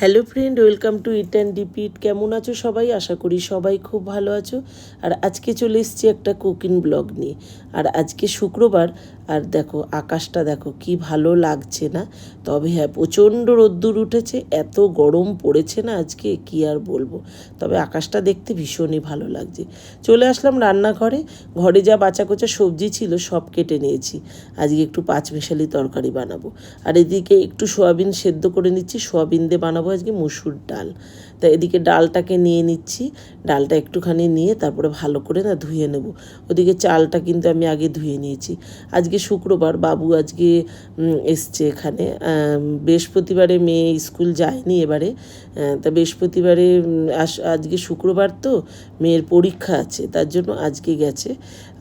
Hello friend welcome to eat and repeat কেমন আছো সবাই? আশা করি সবাই খুব ভালো আছো। আর আজকে চলে এসছি একটা কুকিং ব্লগ নিয়ে। আর আজকে শুক্রবার আর দেখো, আকাশটা দেখো, কি ভালো লাগছে না? তবে হ্যাঁ প্রচণ্ড রোদ্দুর উঠেছে, এত গরম পড়েছে না আজকে, কি আর বলব? তবে আকাশটা দেখতে ভীষণই ভালো লাগছে। চলে আসলাম রান্নাঘরে, ঘরে যা বাঁচা কোচা সবজি ছিল, সব কেটে নিয়েছি। আজকে একটু পাঁচমিশালি তরকারি বানাবো। আর এদিকে একটু সোয়াবিন সেদ্ধ করে নিচ্ছি, সোয়াবিন দিয়ে বানাবো আজকে মুসুর ডাল। তা এদিকে ডালটাকে নিয়ে নিচ্ছি, ডালটা একটুখানি নিয়ে তারপরে ভালো করে না ধুয়ে নেব। ওদিকে চালটা কিন্তু আমি আগে ধুয়ে নিয়েছি। আজকে শুক্রবার বাবু আজকে এসছে এখানে। বৃহস্পতিবারে মেয়ে স্কুল যায়নি এবারে। তা বৃহস্পতিবারে আজকে শুক্রবার তো মেয়ের পরীক্ষা আছে, তার জন্য আজকে গেছে।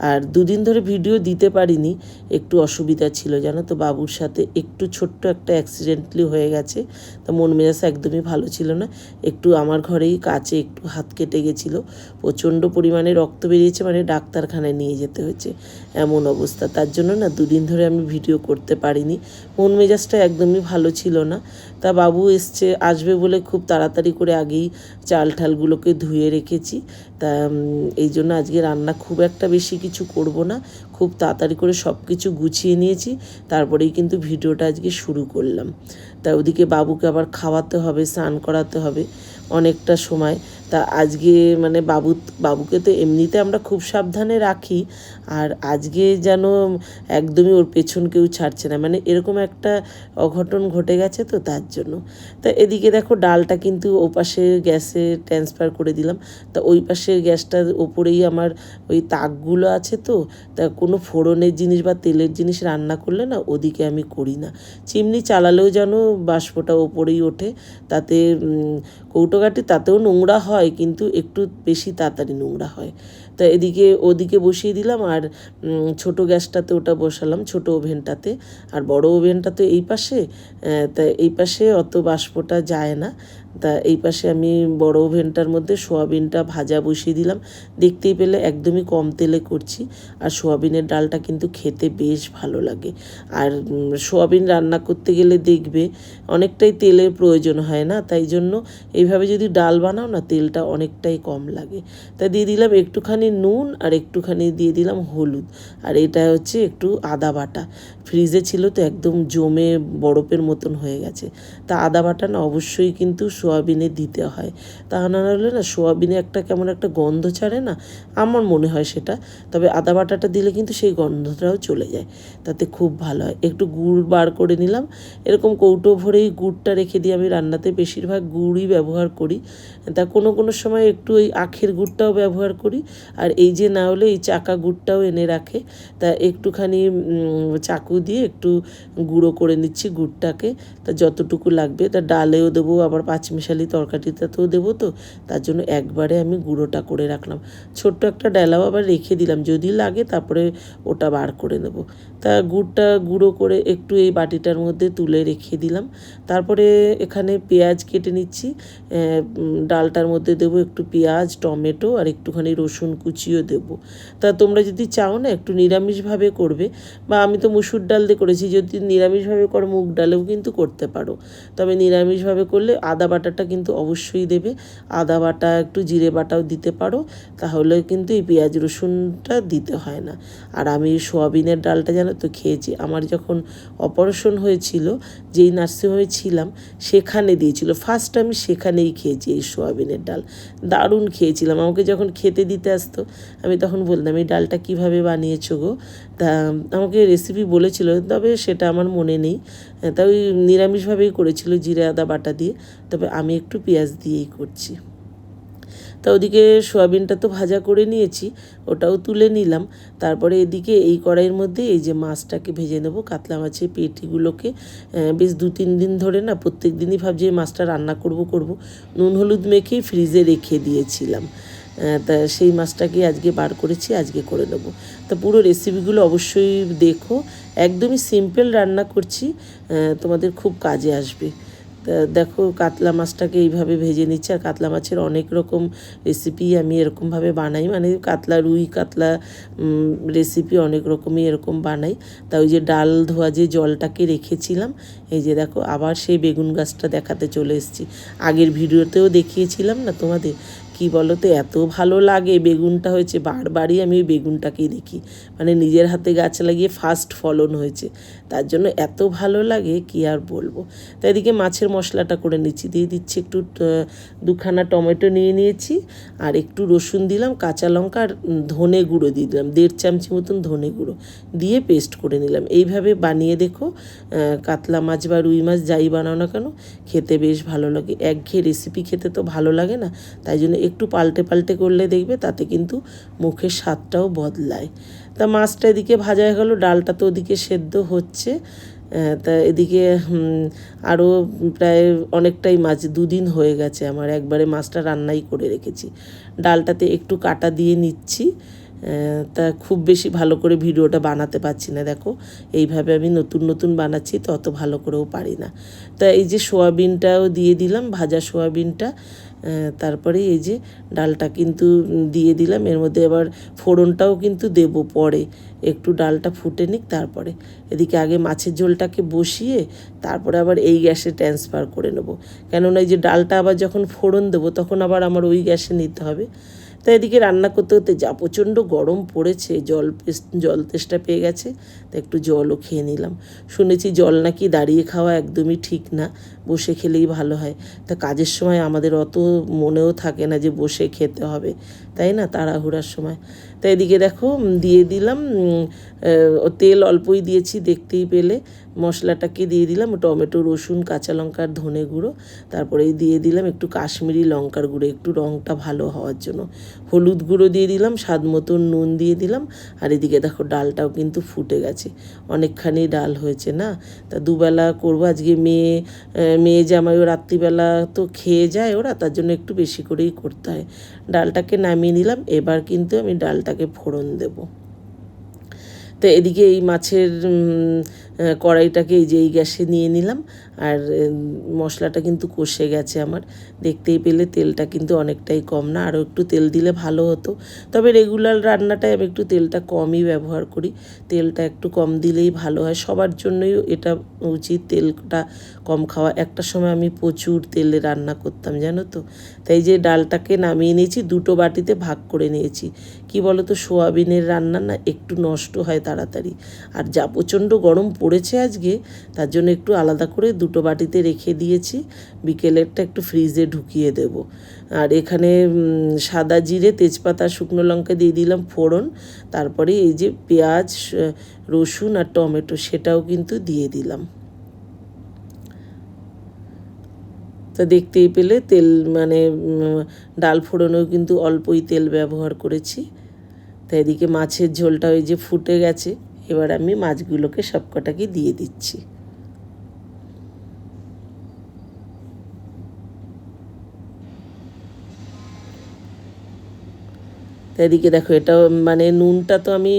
আর দুদিন ধরে ভিডিও দিতে পারিনি, একটু অসুবিধা ছিল, জানো তো, বাবুর সাথে একটু ছোট্ট একটা অ্যাক্সিডেন্টলি হয়ে গেছে, তা মন মেজাজ একদমই ভালো ছিল না, একটু আমার ঘরেই কাছে একটু হাত কেটে গেছিল, প্রচণ্ড পরিমাণে রক্ত বেরিয়েছে মানে ডাক্তারখানায় নিয়ে যেতে হয়েছে, এমন অবস্থা, তার জন্য না দুদিন ধরে আমি ভিডিও করতে পারিনি, মন মেজাজটা একদমই ভালো ছিল না তা বাবু এসছে, আসবে বলে খুব তাড়াতাড়ি করে আগেই চাল ঠালগুলোকে ধুয়ে রেখেছি। তা এই জন্য আজকে রান্না খুব একটা বেশি কিছু করব না। খুব তাড়াতাড়ি করে সব কিছু গুছিয়ে নিয়েছি, তারপরেই কিন্তু ভিডিওটা আজকে শুরু করলাম। তা ওদিকে বাবুকে আবার খাওয়াতে হবে, স্নান করাতে হবে অনেকটা সময়। তা আজকে মানে বাবু, বাবুকে তো এমনিতে আমরা খুব সাবধানে রাখি, আর আজকে যেন একদমই ওর পেছন কেউ ছাড়ছে না। মানে এরকম একটা অঘটন ঘটে গেছে তো তার জন্য। তা এদিকে দেখো ডালটা কিন্তু ও পাশে গ্যাসে ট্রান্সফার করে দিলাম। তা ওই পাশে গ্যাসটার ওপরেই আমার ওই তাকগুলো আছে তো, তা কোনো ফোড়নের জিনিস বা তেলের জিনিস রান্না করলে না ওদিকে আমি করি না। চিমনি চালালেও যেন বাষ্পটা ওপরেই ওঠে, তাতে কৌটোকাটি তাতেও নোংরা হয়, কিন্তু একটু বেশি তাড়াতাড়ি নোংরা হয়। তা এদিকে, ওদিকে বসিয়ে দিলাম আর ছোট গ্যাসটাতে ওটা বসালাম, ছোট ওভেনটাতে। আর বড় ওভেনটা তো এই পাশে তা এই পাশে অত বাষ্পটা যায় না। তা এই পাশে আমি বড় ওভেনটার মধ্যে সোয়াবিনটা ভাজা বসিয়ে দিলাম। দেখতেই পেলে একদমই কম তেলে করছি। আর সোয়াবিনের ডালটা কিন্তু খেতে বেশ ভালো লাগে। আর সোয়াবিন রান্না করতে গেলে দেখবে অনেকটাই তেলের প্রয়োজন হয় না? তাই জন্য এইভাবে যদি ডাল বানাও না, তেলটা অনেকটাই কম লাগে। তা দিয়ে দিলাম একটুখানি নুন আর একটুখানি দিয়ে দিলাম হলুদ। আর এটা হচ্ছে একটু আদা বাটা। ফ্রিজে ছিল তো একদম জমে বরফের মতন হয়ে গেছে। তা আদা বাটা না অবশ্যই কিন্তু সোয়াবিনে দিতে হয়। তা না হলে না সোয়াবিনে একটা কেমন একটা গন্ধ ছাড়ে না আমার মনে হয় সেটা। তবে আদা বাটাটা দিলে কিন্তু সেই গন্ধটাও চলে যায়। তাতে খুব ভালো হয়। একটু গুড় বার করে নিলাম। এরকম কৌটো ভরেই গুড়টা রেখে দিই আমি রান্নাতে বেশিরভাগ গুড়ই ব্যবহার করি। তা কোনো কোনো সময় একটু ওই আখের গুড়টাও ব্যবহার করি। আর এই যে না হলে এই চাকা গুড়টাও এনে রাখে। তা একটুখানি উম, চাকু দিয়ে একটু গুঁড়ো করে নিচ্ছি গুড়টাকে। তা যতটুকু লাগবে, তা ডালেও দেবো, আবার পাঁচমিশালি তরকারিটাতেও দেবো তো, তার জন্য একবারে আমি গুঁড়োটা করে রাখলাম। ছোট্ট একটা ডালাও আবার রেখে দিলাম, যদি লাগে তারপরে ওটা বার করে নেব। তা গুড়টা গুঁড়ো করে একটু এই বাটিটার মধ্যে তুলে রেখে দিলাম। তারপরে এখানে পেঁয়াজ কেটে নিচ্ছি ডালটার মধ্যে দেবো একটু পেঁয়াজ, টমেটো, আর একটুখানি রসুন কুচিও দেবো। তা তোমরা যদি চাও না, একটু নিরামিষভাবে করবে, বা আমি তো মুসুর ডাল দিয়ে করেছি, যদি নিরামিষভাবে করো, মুগ ডালেও কিন্তু করতে পারো। তবে নিরামিষভাবে করলে আদা বাটাটা কিন্তু অবশ্যই দেবে। আদা বাটা, একটু জিরে বাটাও দিতে পারো তাহলে কিন্তু এই পেঁয়াজ রসুনটা দিতে হয় না। আর আমি সোয়াবিনের ডালটা জানো তো খেয়েছি, আমার যখন অপারেশন হয়েছিল, যেই নার্সিংহোমে ছিলাম, সেখানে দিয়েছিল ফার্স্ট আমি সেখানেই খেয়েছি এই সোয়াবিনের ডাল। দারুণ খেয়েছিলাম, আমাকে যখন খেতে দিতে আসতো, আমি তখন বলতাম, এই ডালটা কীভাবে বানিয়েছো গো? তা, আমাকে রেসিপি বলেছিল, তবে সেটা আমার মনে নেই। তা ওই নিরামিষভাবেই করেছিল, জিরে, আদা, বাটা দিয়ে। তবে আমি একটু পেঁয়াজ দিয়েই করছি। তা ওদিকে সোয়াবিনটা তো ভাজা করে নিয়েছি, ওটাও তুলে নিলাম। তারপরে এদিকে এই কড়াইয়ের মধ্যে এই যে মাছটাকে ভেজে নেব, কাতলা মাছের পেটিগুলোকে বেশ দু, তিন দিন ধরে না, প্রত্যেক দিনই ভাবছি এই মাছটা রান্না করব করব। নুন, হলুদ মেখেই ফ্রিজে রেখে দিয়েছিলাম। তা সেই মাছটাকে আজকে বার করেছি, আজকে করে নেব। তা পুরো রেসিপিগুলো অবশ্যই দেখো। একদমই সিম্পল রান্না করছি তোমাদের খুব কাজে আসবে। দেখো কাতলা মাছটাকে এইভাবে ভেজে নিচ্ছি, আর কাতলা মাছের অনেক রকম রেসিপি আমি এরকমভাবে বানাই। মানে কাতলা রুই, কাতলা রেসিপি অনেক রকমই এরকম বানাই। তা ওই যে ডাল ধোয়া যে জলটাকে রেখেছিলাম, এই যে দেখো আবার সেই বেগুন গাছটা দেখাতে চলে এসেছি। আগের ভিডিওতেও দেখিয়েছিলাম না তোমাদের? কি বলো তো এত ভালো লাগে। বেগুনটা হয়েছে, বারবারই আমি ওই বেগুনটাকেই দেখি। মানে নিজের হাতে গাছ লাগিয়ে ফার্স্ট ফলন হয়েছে। তার জন্য এত ভালো লাগে, কি আর বলব? তাই এদিকে মাছের মশলাটা করে নিচ্ছি দিয়ে দিচ্ছি, একটু দুখানা টমেটো নিয়ে নিয়েছি, আর একটু রসুন দিলাম, কাঁচা লঙ্কা আর ধনে গুঁড়ো দিয়ে দিলাম, দেড় চামচি মতন ধনে গুঁড়ো দিয়ে পেস্ট করে নিলাম। এইভাবে বানিয়ে দেখো কাতলা মাছ বা রুই মাছ যাই বানাও না কেন, খেতে বেশ ভালো লাগে। একঘেয়ে রেসিপি খেতে তো ভালো লাগে না, তাই জন্য একটু পাল্টে পাল্টে করলে দেখবে তাতে কিন্তু মুখের স্বাদটাও বদলায়। তা মাছটা এদিকে ভাজা হয়ে গেলো, ডালটা তো ওদিকে সেদ্ধ হচ্ছে। তা এদিকে আরও প্রায় অনেকটাই মাছ, দুদিন হয়ে গেছে আমার, একবারে মাছটা রান্নাই করে রেখেছি। ডালটাতে একটু কাটা দিয়ে নিচ্ছি। তা খুব বেশি ভালো করে ভিডিওটা বানাতে পারছি না, দেখো। এইভাবে আমি নতুন নতুন বানাচ্ছি তো অত ভালো করেও পারি না। তা এই যে সোয়াবিনটাও দিয়ে দিলাম, ভাজা সোয়াবিনটা। তারপরে এই যে ডালটা কিন্তু দিয়ে দিলাম। এর মধ্যে আবার ফোড়নটাও কিন্তু দেব পরে। একটু ডালটা ফুটে নিক, তারপরে। এদিকে আগে মাছের ঝোলটাকে বসিয়ে তারপরে আবার এই গ্যাসে ট্রান্সফার করে নেব। কেননা এই যে ডালটা আবার যখন ফোড়ন দেবো, তখন আবার আমার ওই গ্যাসে নিতে হবে। তা এদিকে রান্না করতে করতে যা প্রচণ্ড গরম পড়েছে, জল জল তেষ্টা পেয়ে গেছে, তা একটু জলও খেয়ে নিলাম। শুনেছি জল নাকি দাঁড়িয়ে খাওয়া একদমই ঠিক না, বসে খেলেই ভালো হয়। তা কাজের সময় আমাদের অত মনেও থাকে না যে বসে খেতে হবে, তাই না? তাড়াহুড়ার সময়। তাই এদিকে দেখো দিয়ে দিলাম তেল অল্পই দিয়েছি দেখতেই পেলে। মশলাটাকে দিয়ে দিলাম? টমেটো, রসুন, কাঁচা লঙ্কার ধনে গুঁড়ো। তারপরে দিয়ে দিলাম একটু কাশ্মীরি লঙ্কার গুঁড়ো। একটু রঙটা ভালো হওয়ার জন্য। হলুদ গুঁড়ো দিয়ে দিলাম, স্বাদ মতন নুন দিয়ে দিলাম। আর এদিকে দেখো ডালটাও কিন্তু ফুটে গেছে। অনেকখানি ডাল হয়েছে না? তা দুবেলা করব। আজকে মেয়ে মেয়ে জামাইও রাত্রিবেলা তো খেয়ে যায় ওরা, তার জন্য একটু বেশি করেই করতে হয়। ডালটাকে নামিয়ে নিলাম। এবার কিন্তু আমি ডালটাকে ফোড়ন দেবো। তো এদিকে এই মাছের কড়াইটাকে এই যে এই গ্যাসে নিয়ে নিলাম। আর মশলাটা কিন্তু কষে গেছে আমার। দেখতেই পেলে তেলটা কিন্তু অনেকটাই কম না, আরও একটু তেল দিলে ভালো হতো। তবে রেগুলার রান্নাটায় আমি একটু তেলটা কমই ব্যবহার করি। তেলটা একটু কম দিলেই ভালো হয়। সবার জন্যই এটা উচিত তেলটা কম খাওয়া। একটা সময় আমি প্রচুর তেলে রান্না করতাম, জানো তো? তাই যে ডালটাকে নামিয়ে নিয়েছি, দুটো বাটিতে ভাগ করে নিয়েছি। কি বলো তো সোয়াবিনের রান্না না একটু নষ্ট হয় তাড়াতাড়ি। আর যা প্রচণ্ড গরম পড়েছে আজকে, তার জন্য একটু আলাদা করে দুটো বাটিতে রেখে দিয়েছি। বিকেলেরটা একটু ফ্রিজে ঢুকিয়ে দেব। আর এখানে সাদা জিরে, তেজপাতা, শুকনো লঙ্কা দিয়ে দিলাম ফোড়ন। তারপরে এই যে পেঁয়াজ রসুন আর টমেটো, সেটাও কিন্তু দিয়ে দিলাম। তা দেখতেই পেলে তেল মানে ডাল ফোড়নেও কিন্তু অল্পই তেল ব্যবহার করেছি। তা এদিকে মাছের ঝোলটা ওই যে ফুটে গেছে। এবার আমি মাছগুলোকে সবকটাকে দিয়ে দিচ্ছি। এদিকে দেখো, এটা মানে নুনটা তো আমি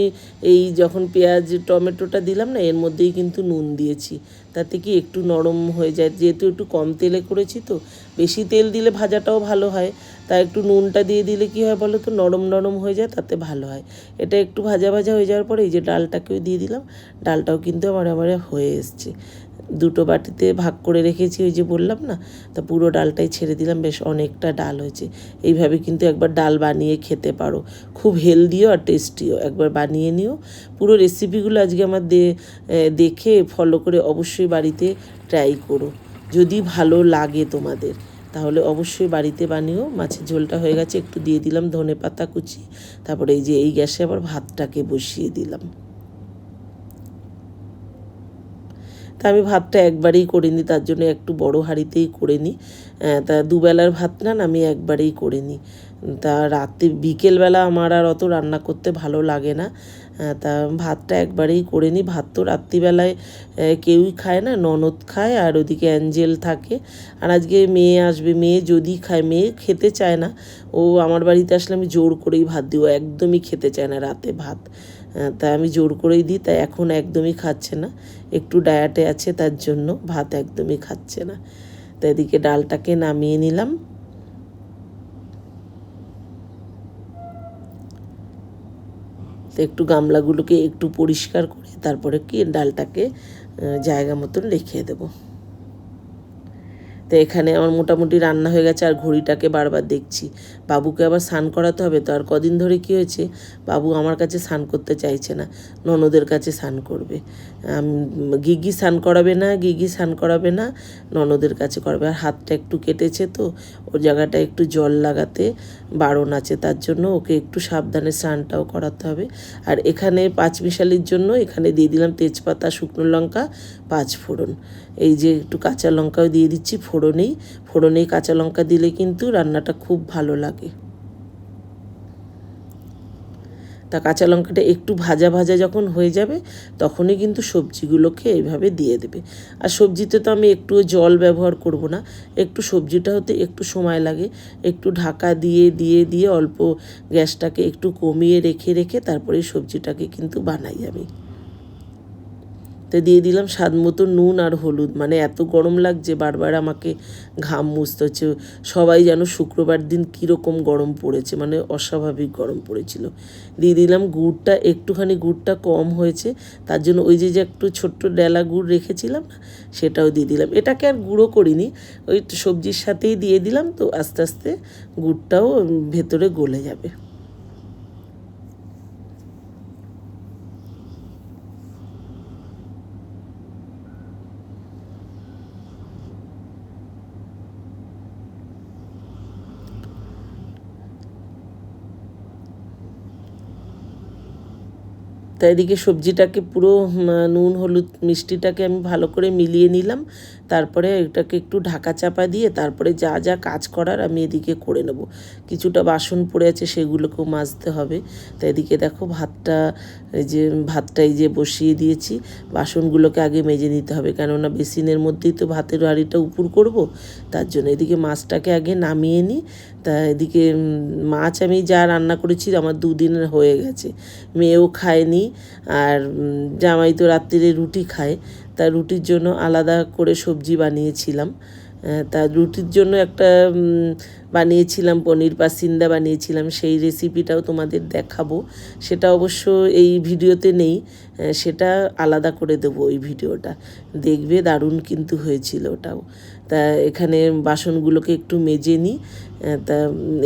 এই যখন পেঁয়াজ, টমেটোটা দিলাম না, এর মধ্যেই কিন্তু নুন দিয়েছি। তাতে কি একটু নরম হয়ে যায়, যেহেতু একটু কম তেলে করেছি তো, বেশি তেল দিলে ভাজাটাও ভালো হয়। তা একটু নুনটা দিয়ে দিলে কি হয় বলো তো, নরম নরম হয়ে যায়, তাতে ভালো হয়। এটা একটু ভাজা ভাজা হয়ে যাওয়ার পরে এই যে ডালটাকেও দিয়ে দিলাম, ডালটাও কিন্তু আমার আমার হয়ে এসছে। দুটো বাটিতে ভাগ করে রেখেছি, ওই যে বললাম না? তা পুরো ডালটাই ছেড়ে দিলাম, বেশ অনেকটা ডাল হয়েছে। এইভাবে কিন্তু একবার ডাল বানিয়ে খেতে পারো। খুব হেলদিও আর টেস্টিও, একবার বানিয়ে নিও। পুরো রেসিপিগুলো আজকে আমার দেখে ফলো করে অবশ্যই বাড়িতে ট্রাই করো। যদি ভালো লাগে তোমাদের, তাহলে অবশ্যই বাড়িতে বানিও। মাছের ঝোলটা হয়ে গেছে, একটু দিয়ে দিলাম ধনে পাতা কুচি, তারপরে এই যে এই গ্যাসে আবার ভাতটাকে বসিয়ে দিলাম। তা আমি ভাতটা একবারেই করে নিই তার জন্য একটু বড় হাঁড়িতেই করে নিই তা দুবেলার ভাত না আমি একবারেই করে নিই তা রাতে বিকেলবেলা আমার আর অত রান্না করতে ভালো লাগে না। তা ভাতটা একবারেই করে নিই ভাত তো রাত্রিবেলায় কেউই খায় না, ননদ খায় আর ওদিকে অ্যাঞ্জেল থাকে। আর আজকে মেয়ে আসবে, মেয়ে যদি খায়, মেয়ে খেতে চায় না, ও আমার বাড়িতে আসলে আমি জোর করেই ভাত দিই, ও একদমই খেতে চায় না রাতে ভাত। তা আমি জোর করেই দিই, তাই এখন একদমই খাচ্ছে না। একটু ডায়াটে আছে, তার জন্য ভাত একদমই খাচ্ছে না। তো এদিকে ডালটাকে নামিয়ে নিলাম। তো একটু গামলাগুলোকে একটু পরিষ্কার করে তারপরে কি ডালটাকে জায়গা মতন রেখে দেবো। তো এখানে আমার মোটামুটি রান্না হয়ে গেছে আর ঘড়িটাকে বারবার দেখছি। বাবুকে আবার স্নান করাতে হবে তো আর কদিন ধরে কি হয়েছে? বাবু আমার কাছে স্নান করতে চাইছে না, ননদের কাছে স্নান করবে। গিগি স্নান করাবে না, গিগি স্নান করাবে না, ননদের কাছে করবে। আর হাতটা একটু কেটেছে তো, ওর জায়গাটা একটু জল লাগাতে বারণ আছে, তার জন্য ওকে একটু সাবধানে স্নানটাও করাতে হবে। আর এখানে পাঁচ মিশালির জন্য এখানে দিয়ে দিলাম তেজপাতা, শুকনো লঙ্কা পাঁচ ফোড়ন। এই যে একটু কাঁচা লঙ্কাও দিয়ে দিচ্ছি ফোড়নেই। ফোড়নেই কাঁচা লঙ্কা দিলে কিন্তু রান্নাটা খুব ভালো লাগে। তা কাঁচা লঙ্কাটা একটু ভাজা ভাজা যখন হয়ে যাবে, তখনই কিন্তু সবজিগুলোকে এইভাবে দিয়ে দেবে। আর সবজিতে তো আমি একটু জল ব্যবহার করব না। একটু সবজিটা হতে একটু সময় লাগে। একটু ঢাকা দিয়ে দিয়ে দিয়ে অল্প গ্যাসটাকে একটু কমিয়ে রেখে রেখে তারপরে সবজিটাকে কিন্তু বানাই আমি। তো দিয়ে দিলাম স্বাদ মতো নুন আর হলুদ। মানে এত গরম লাগছে, বারবার আমাকে ঘাম মুছতে হচ্ছে। সবাই যেন শুক্রবার দিন কীরকম গরম পড়েছে মানে অস্বাভাবিক গরম পড়েছিল। দিয়ে দিলাম গুড়টা, একটুখানি গুড়টা কম হয়েছে, তার জন্য ওই যে যে একটু ছোট্ট ডেলা গুড় রেখেছিলাম না সেটাও দিয়ে দিলাম। এটাকে আর গুঁড়ো করিনি, ওই সবজির সাথেই দিয়ে দিলাম, তো আস্তে আস্তে গুড়টাও ভেতরে গলে যাবে। তা এদিকে সবজিটাকে পুরো নুন, হলুদ মিষ্টিটাকে আমি ভালো করে মিলিয়ে নিলাম। তারপরে এটাকে একটু ঢাকা চাপা দিয়ে তারপরে যা যা কাজ করার আমি এদিকে করে নেব। কিছুটা বাসন পড়ে আছে, সেগুলোকেও মাজতে হবে। তা এদিকে দেখো ভাতটা, এই যে ভাতটা এই যে বসিয়ে দিয়েছি, বাসনগুলোকে আগে মেজে নিতে হবে। কেননা বেসিনের মধ্যেই তো ভাতের হাঁড়িটা উপর করব, তার জন্য এদিকে মাছটাকে আগে নামিয়ে নিই। তা এদিকে মাছ আমি যা রান্না করেছি আমার দুদিনের হয়ে গেছে। মেয়েও খায়নি আর জামাই তো রাত্রিরে রুটি খায়। তা রুটির জন্য আলাদা করে সবজি বানিয়েছিলাম। তা রুটির জন্য একটা বানিয়েছিলাম, পনির পাসিন্দা বানিয়েছিলাম। সেই রেসিপিটাও তোমাদের দেখাবো। সেটা অবশ্য এই ভিডিওতে নেই। সেটা আলাদা করে দেবো ওই ভিডিওটা। দেখবে দারুণ কিন্তু হয়েছিল ওটাও। তা এখানে বাসনগুলোকে একটু মেজে নিই তা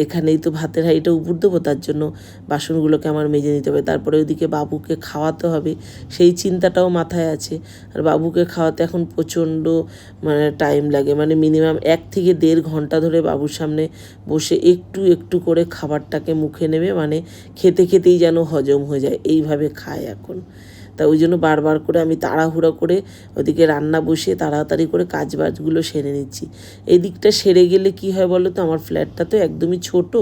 এখানেই তো ভাতের হাঁড়িটা উপর দেবো, তার জন্য বাসনগুলোকে আমার মেজে নিতে হবে। তারপরে ওইদিকে বাবুকে খাওয়াতে হবে, সেই চিন্তাটাও মাথায় আছে। আর বাবুকে খাওয়াতে এখন প্রচণ্ড মানে টাইম লাগে মানে মিনিমাম এক থেকে দেড় ঘণ্টা ধরে বাবুর সামনে বসে একটু একটু করে খাবারটাকে মুখে নেবে মানে খেতে খেতেই যেন হজম হয়ে যায়, এইভাবে খায় এখন। তা ওই জন্য বারবার করে আমি তাড়াহুড়ো করে ওদিকে রান্না বসিয়ে তাড়াতাড়ি করে কাজ বাজগুলো সেরে নিচ্ছি। এদিকটা দিকটা সেরে গেলে কি হয় বলো তো? আমার ফ্ল্যাটটা তো একদমই ছোট।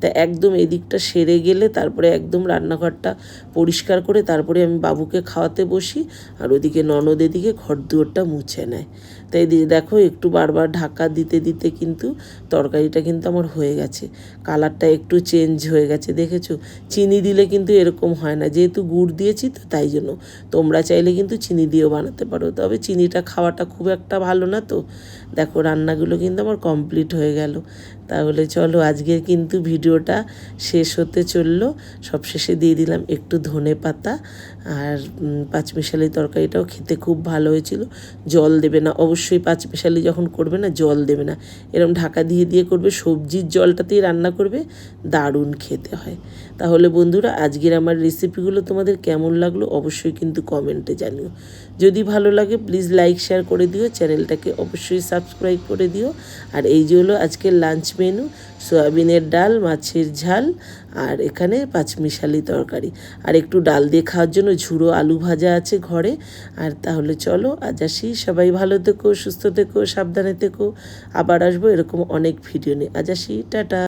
তা একদম এদিকটা দিকটা সেরে গেলে তারপরে একদম রান্নাঘরটা পরিষ্কার করে তারপরে আমি বাবুকে খাওয়াতে বসি আর ওদিকে ননদ এদিকে ঘর দুয়ারটা মুছে নেয়। তাই দিয়ে দেখো একটু বারবার ঢাকা দিতে দিতে কিন্তু তরকারিটা কিন্তু আমার হয়ে গেছে। কালারটা একটু চেঞ্জ হয়ে গেছে, দেখেছ? চিনি দিলে কিন্তু এরকম হয় না। যেহেতু গুড় দিয়েছি তো তাই জন্য। তোমরা চাইলে কিন্তু চিনি দিয়েও বানাতে পারো। তবে চিনিটা খাওয়াটা খুব একটা ভালো না তো। দেখো রান্নাগুলো কিন্তু আমার কমপ্লিট হয়ে গেল। তাহলে চলো আজকের কিন্তু ভিডিওটা শেষ হতে চলল। সবশেষে দিয়ে দিলাম একটু ধনে পাতা আর পাঁচমিশালি তরকারিটাও খেতে খুব ভালো হয়েছিল। জল দেবে না। অবশ্যই পাঁচমিশালি যখন করবে না, জল দেবে না। এরকম ঢাকা দিয়ে দিয়ে করবে। সবজির জলটাতেই রান্না করবে। দারুণ খেতে হয়। তাহলে বন্ধুরা, আজকের আমার রেসিপিগুলো তোমাদের কেমন লাগল অবশ্যই কিন্তু কমেন্টে জানিও। যদি ভালো লাগে প্লিজ লাইক শেয়ার করে দিও, চ্যানেলটাকে অবশ্যই সাবস্ক্রাইব করে দিও। আর এই যে হলো আজকের লাঞ্চ মেনু সয়াবিনের ডাল, মাছের ঝাল, আর এখানে পাঁচমিশালি তরকারি। আর একটু ডাল দিয়ে খাওয়ার জন্য ঝুড়ো আলু ভাজা আছে ঘরে। আর তাহলে চলো, আজ আসি। সবাই ভালো থেকো, সুস্থ থেকো, সাবধানে থেকো। আবার আসব এরকম অনেক ভিডিও নিয়ে। আজ আসি, টাটা।